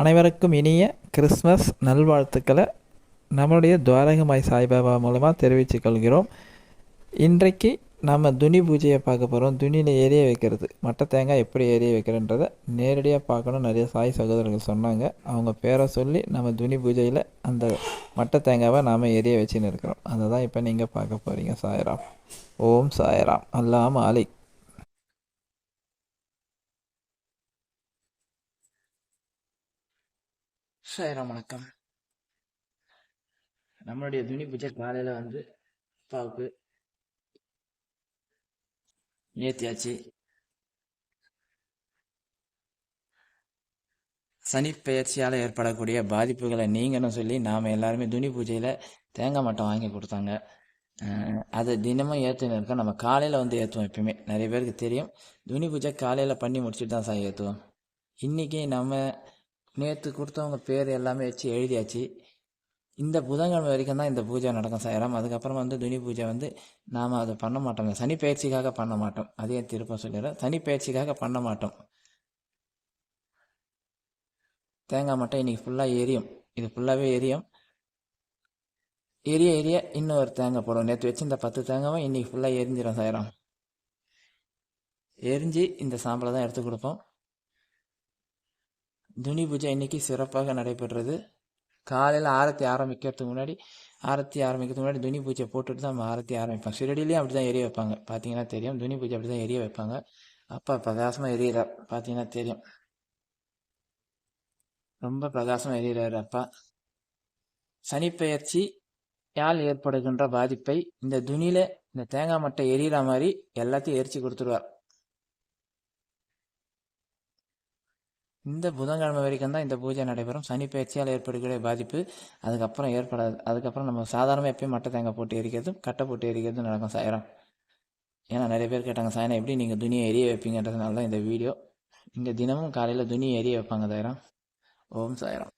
அனைவருக்கும் இனிய கிறிஸ்மஸ் நல்வாழ்த்துக்களை நம்மளுடைய துவாரகமாய் சாய்பாபா மூலமாக தெரிவித்துக் கொள்கிறோம் இன்றைக்கு நம்ம துணி பூஜையை பார்க்க போகிறோம் துணியில் எரிய வைக்கிறது. மட்டை தேங்காய் எப்படி எரிய வைக்கிறன்றதை நேரடியாக பார்க்கணும். நிறைய சாய் சகோதரர்கள் சொன்னாங்க. அவங்க பேரை சொல்லி நம்ம துணி பூஜையில் அந்த மட்டை தேங்காவை நாம் எரிய வச்சுன்னு இருக்கிறோம். அதை தான் இப்போ நீங்கள் பார்க்க போகிறீங்க சாய்ராம். ஓம் சாய்ராம். அல்லாம் மாலிக். சாயிரம் வணக்கம். நம்மளுடைய துணி பூஜை காலையில் வந்து அப்பாவுக்கு ஏற்றியாச்சு சனி பயிற்சியால் ஏற்படக்கூடிய பாதிப்புகளை நீங்கன்னு சொல்லி நாம் எல்லாருமே துணி பூஜையில் தேங்காய் மட்டம் வாங்கி கொடுத்தாங்க. அதை தினமும் ஏற்றின்னு இருக்கோம். நம்ம காலையில் வந்து ஏற்றுவோம் எப்பயுமே. நிறைய பேருக்கு தெரியும். துணி பூஜை காலையில் பண்ணி முடிச்சுட்டு தான் சார் ஏற்றுவோம் இன்றைக்கி நம்ம நேற்று கொடுத்தவங்க பேர் எல்லாமே வச்சு எழுதியாச்சு. இந்த புதன்கிழமை வரைக்கும் தான் இந்த பூஜை நடக்கும் சாயிரம். அதுக்கப்புறம் வந்து துணி பூஜை வந்து நாம் அதை பண்ண மாட்டோம். சனி பயிற்சிக்காக பண்ண மாட்டோம். அதே திருப்ப சொல்லிடுறேன். சனி பயிற்சிக்காக பண்ண மாட்டோம். தேங்காய் மட்டும் இன்றைக்கி ஃபுல்லாக எரியும். இது ஃபுல்லாகவே எரியும். எரிய எரிய இன்னொரு தேங்காய் போடுவோம். நேற்று வச்சு இந்த பத்து தேங்காவும் இன்றைக்கி ஃபுல்லாக எரிஞ்சிடும் சாயிரம். எரிஞ்சு இந்த சாம்பலை தான் எடுத்து கொடுப்போம். துணி பூஜை இன்றைக்கி சிறப்பாக நடைபெறுறது. காலையில் ஆரத்தி ஆரம்பிக்கிறதுக்கு முன்னாடி ஆரத்தி ஆரம்பிக்கிறதுக்கு முன்னாடி துணி பூஜை போட்டுட்டு தான் நம்ம ஆரத்தி ஆரம்பிப்போம். சிறடிலையும் அப்படி தான் எரிய வைப்பாங்க. பார்த்தீங்கன்னா தெரியும். துணி பூஜை அப்படி தான் எரிய வைப்பாங்க. அப்பா பிரகாசமாக எரியல பார்த்தீங்கன்னா தெரியும். ரொம்ப பிரகாசமாக எரியறாரு அப்பா. சனிப்பெயர்ச்சி யால் ஏற்படுகின்ற பாதிப்பை இந்த துணியில் இந்த தேங்காய் மட்டை எரியற மாதிரி எல்லாத்தையும் எரிச்சு கொடுத்துருவார். இந்த புதன்கிழமை வரைக்கும் தான் இந்த பூஜை நடைபெறும். சனி பயிற்சியால் ஏற்படக்கூடிய பாதிப்பு அதுக்கப்புறம் ஏற்படாது. அதுக்கப்புறம் நம்ம சாதாரணமாக எப்பயும் மட்டை தேங்காய் போட்டு எரிக்கிறதும் கட்டை போட்டு எரிக்கிறதும் நடக்கும் சாயரம். ஏன்னா நிறைய பேர் கேட்டாங்க சாயனம் எப்படி நீங்கள் துணியை எரிய வைப்பீங்கன்றதுனால தான் இந்த வீடியோ. இங்கே தினமும் காலையில் துணியை எரிய வைப்பாங்க சாயிரம். ஓம் சாயரம்.